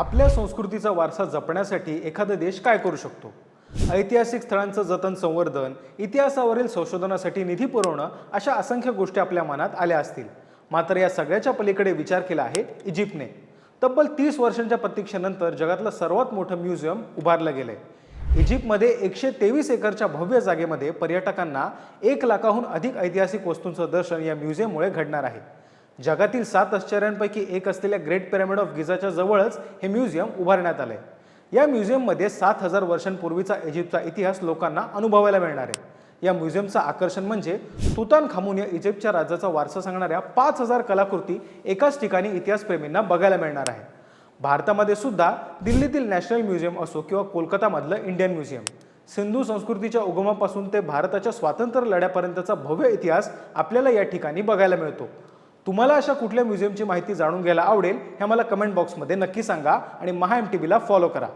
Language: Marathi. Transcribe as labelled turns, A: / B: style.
A: आपल्या संस्कृतीचा वारसा जपण्यासाठी एखादा देश काय करू शकतो? ऐतिहासिक स्थळांचं जतन संवर्धन इतिहासावरील संशोधनासाठी निधी पुरवणं अशा असंख्य गोष्टी आपल्या मनात आल्या असतील. मात्र या सगळ्याच्या पलीकडे विचार केला आहे इजिप्तने. तब्बल तीस वर्षांच्या प्रतीक्षेनंतर जगातलं सर्वात मोठं म्युझियम उभारलं गेलंय. इजिप्तमध्ये एकशे तेवीस एकरच्या भव्य जागेमध्ये पर्यटकांना एक लाखाहून अधिक ऐतिहासिक वस्तूंचं दर्शन या म्युझियममुळे घडणार आहे. जगातील सात आश्चर्यांपैकी एक असलेल्या ग्रेट पिरामिड ऑफ गिझाच्या जवळच हे म्युझियम उभारण्यात आले या म्युझियममध्ये सात हजार वर्षांपूर्वीचा इजिप्तचा इतिहास लोकांना अनुभवायला मिळणार आहे. या म्युझियमचं आकर्षण म्हणजे तुतान खामून या इजिप्तच्या राज्याचा वारसा सांगणाऱ्या पाच हजार कलाकृती एकाच ठिकाणी इतिहासप्रेमींना बघायला मिळणार आहे. भारतामध्ये सुद्धा दिल्लीतील नॅशनल म्युझियम असो किंवा कोलकातामधलं इंडियन म्युझियम सिंधू संस्कृतीच्या उगमापासून ते भारताच्या स्वातंत्र्य लढ्यापर्यंतचा भव्य इतिहास आपल्याला या ठिकाणी बघायला मिळतो. तुम्हाला अशा कुठल्या म्युझियमची माहिती जाणून घ्यायला आवडेल हे मला कमेंट बॉक्समध्ये नक्की सांगा आणि महा एम टी व्हीला फॉलो करा.